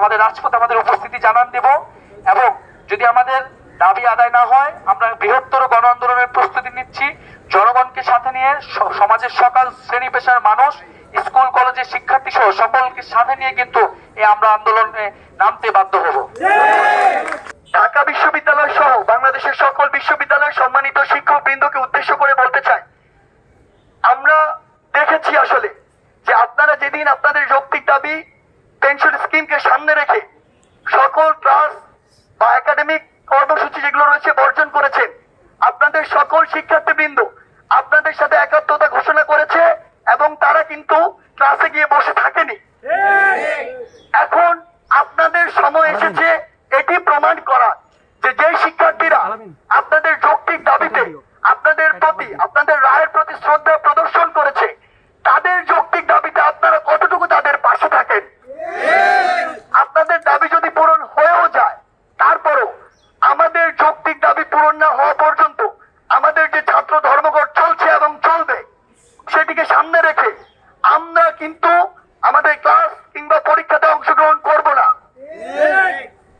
আমাদের রাজপথে, আমাদের উপস্থিতি জানান দেব এবং যদি আমাদের দাবি আদায় না হয়, আমরা বৃহত্তর গণ আন্দোলনের প্রস্তুতি নিচ্ছি। জনগণকে সাথে নিয়ে সমাজের সকল শ্রেণি পেশার মানুষ, স্কুল, কলেজের শিক্ষার্থী সহ সকলকে সাথে নিয়ে কিন্তু এই আমরা আন্দোলনে নামতে বাধ্য হব। ঢাকা বিশ্ববিদ্যালয় সহ বাংলাদেশের সকল বিশ্ববিদ্যালয়ের সম্মানিত শিক্ষক বৃন্দকে উদ্দেশ্য করে বলতে চাই, আমরা দেখেছি আসলে যে আপনারা যেদিন আপনাদের যৌক্তিক দাবি পেনশন স্কিমকে সামনে রেখে সকল ক্লাস বা একাডেমিক কর্মসূচি যেগুলো রয়েছে বর্জন করেছেন আপনাদের সকল শিক্ষার্থীবৃন্দ আপনাদের সাথে একাত্মতা ঘোষণা করেছে এবং তারা কিন্তু ক্লাসে গিয়ে বসে থাকেনি। এখন আপনাদের সময় এসেছে এটি প্রমাণ করা যে যে শিক্ষার্থীরা আপনাদের যৌক্তিক দাবিতে আপনাদের প্রতি আপনাদের রায়ের প্রতি শ্রদ্ধা প্রদর্শন করেছে না হওয়া পর্যন্ত আমাদের যে ছাত্র ধর্মঘট চলছে এবং চলবে, সেটিকে সামনে রেখে আমরা কিন্তু আমাদের ক্লাস কিংবা পরীক্ষাতে অংশগ্রহণ করব না।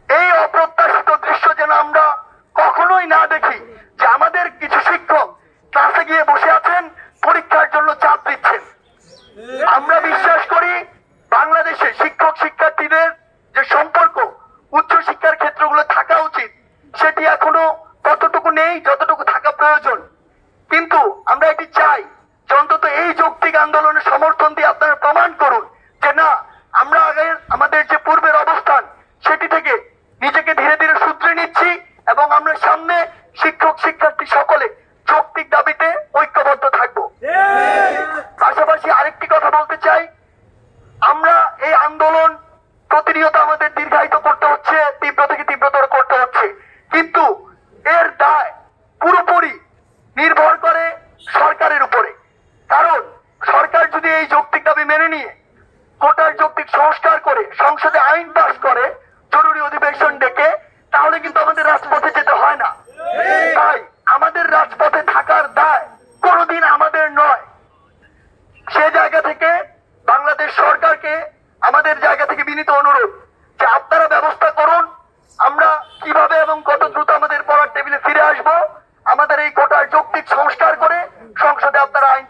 এই অপ্রত্যাশিত দৃশ্য যেন আমরা কখনোই না দেখি যে আমাদের কিছু শিক্ষক ক্লাসে গিয়ে বসে আছেন, পরীক্ষার জন্য চাপ দিচ্ছেন। আমরা বিশ্বাস করি বাংলাদেশে শিক্ষক শিক্ষার্থীদের যে সম্পর্ক, উচ্চ শিক্ষার ক্ষেত্রগুলো থাকা উচিত, সেটি এখনও শিক্ষক শিক্ষার্থী সকলে যৌক্তিক দাবিতে ঐক্যবদ্ধ থাকব। পাশাপাশি আরেকটি কথা বলতে চাই। আমরা এই আন্দোলন প্রতিনিয়ত আমাদের দীর্ঘায়িত করতে হচ্ছে, তীব্র থেকে তীব্রতর করতে হচ্ছে। কিন্তু এর দায় পুরোপুরি নির্ভর করে সরকারের উপরে। কারণ সরকার যদি এই যৌক্তিক দাবি মেনে নিয়ে কোটার যৌক্তিক সংস্কার করে, সংসদে আইন পাশ করে, জরুরি অধিবেশন ডেকে, তাহলে কিন্তু আমাদের রাজপথে যেতে হয়। থেকে বাংলাদেশ সরকারকে আমাদের জায়গা থেকে বিনীত অনুরোধ যে আপনারা ব্যবস্থা করুন, আমরা কীভাবে এবং কত দ্রুত আমাদের পড়ার টেবিলে ফিরে আসব, আমাদের এই কোটার যৌক্তিক সংস্কার করে সংসদে আপনারা আইন